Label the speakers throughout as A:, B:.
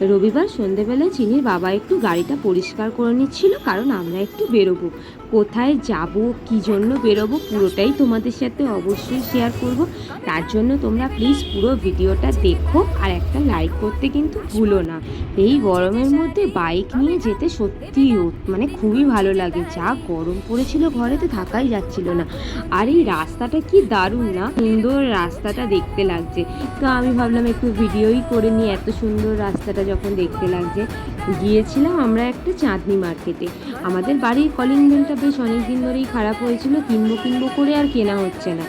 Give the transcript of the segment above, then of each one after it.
A: রবিবার সন্ধেবেলায় চিনির বাবা একটু গাড়িটা পরিষ্কার করে নিচ্ছিল কারণ আমরা একটু বেরোবো। কোথায় যাব, কি জন্য বেরোবো, পুরোটাই তোমাদের সাথে অবশ্যই শেয়ার করব। তার জন্য তোমরা প্লিজ পুরো ভিডিওটা দেখো আর একটা লাইক করতে কিন্তু ভুলো না। এই গরমের মধ্যে বাইক নিয়ে যেতে সত্যি মানে খুবই ভালো লাগে। যা গরম পড়েছিল ঘরেতে থাকাই যাচ্ছিল না। আর এই রাস্তাটা কি দারুণ না? সুন্দর রাস্তাটা দেখতে লাগছে। তো আমি ভাবলাম একটু ভিডিওই করে নিই, এত সুন্দর রাস্তাটা যখন দেখতে লাগছে। গিয়েছিলাম আমরা একটা চাঁদনি মার্কেটে আমাদের বাড়ির কলিং বেলটা বেশ অনেক দিন ধরেই খারাপ হয়েছিল, কিনবো কিনবো করে আর কেনা হচ্ছে না।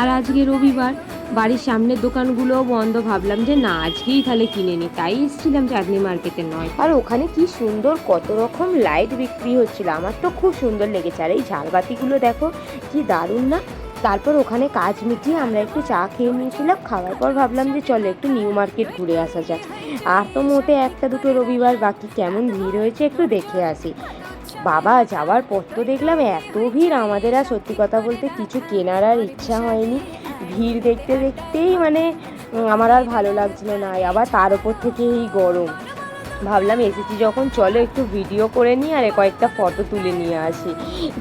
A: আর আজকে রবিবার বাড়ির সামনের দোকানগুলোও বন্ধ, ভাবলাম যে না, আজকেই তাহলে কিনে নিই তাই এসেছিলাম চাঁদনি মার্কেটে নয়। আর ওখানে কি সুন্দর কত রকম লাইট বিক্রি হচ্ছিল, আমার তো খুব সুন্দর লেগেছে। আর এই ঝালবাতিগুলো দেখো, কি দারুণ না? তারপর ওখানে কাজ মিটিয়ে আমরা একটু চা খেয়ে নিয়েছিলাম, খাওয়ার পর ভাবলাম যে চলো একটু নিউ মার্কেট ঘুরে আসা যাক। আর তো মোটে একটা দুটো রবিবার বাকি, কেমন ভিড় হয়েছে একটু দেখে আসি। বাবা, যাওয়ার পর তো দেখলাম, এত ভিড়। আমাদের আর সত্যি কথা বলতে কিছু কেনার আর ইচ্ছা হয়নি। ভিড় দেখতে দেখতেই মানে আমার আর ভালো লাগছিল না। আবার তার উপর থেকে এই গরম। ভাবলাম এসেছি যখন, চলো একটু ভিডিও করে নিই আর কয়েকটা ফটো তুলে নিয়ে আসি,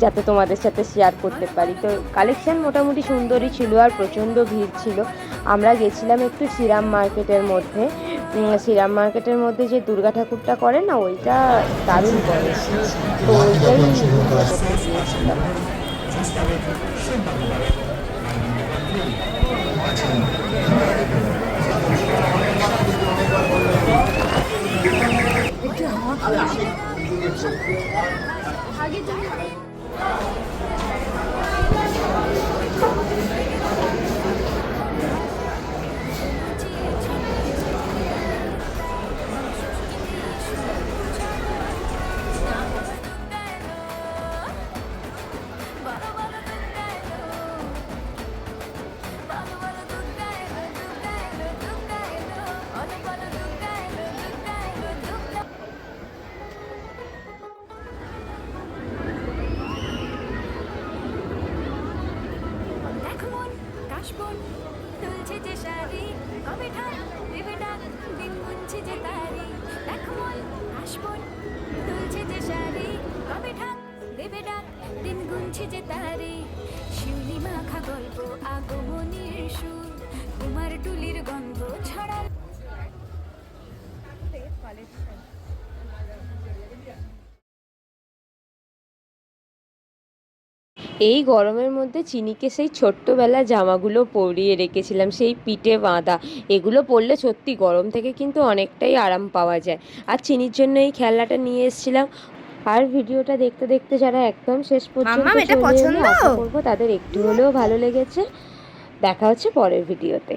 A: যাতে তোমাদের সাথে শেয়ার করতে পারি। তো কালেকশন মোটামুটি সুন্দরই ছিল আর প্রচণ্ড ভিড় ছিল। আমরা গেছিলাম একটু শ্রীরাম মার্কেটের মধ্যে। শ্রীরাম মার্কেটের মধ্যে যে দুর্গা ঠাকুরটা করে না ওইটা দারুণ করে। তো ওইটাই ভিডিও
B: কাশবন তুলছে যে শাড়ি, কবে ঠান দেবে ডাক দিন গুনছে যে তারি, দেখ মন কাশবন তুলছে যে শাড়ি, কবে ঠান দেবে ডাক দিন গুনছে যে তারি। শিউলি মাখা গল্প, আগমনীর সুর, কুমার টুলির গন্ধ
A: এই গরমের মধ্যে চিনিকে সেই ছোট্টবেলা জামাগুলো পরিয়ে রেখেছিলাম সেই পিঠে বাঁধা। এগুলো পরলে সত্যি গরম থেকে কিন্তু অনেকটাই আরাম পাওয়া যায়। আর চিনির জন্য এই খেলাটা নিয়ে এসেছিলাম। আর ভিডিওটা দেখতে দেখতে যারা একদম শেষ পর্যন্ত করব তাদের একটু হলেও ভালো লেগেছে। দেখা হচ্ছে পরের ভিডিওতে।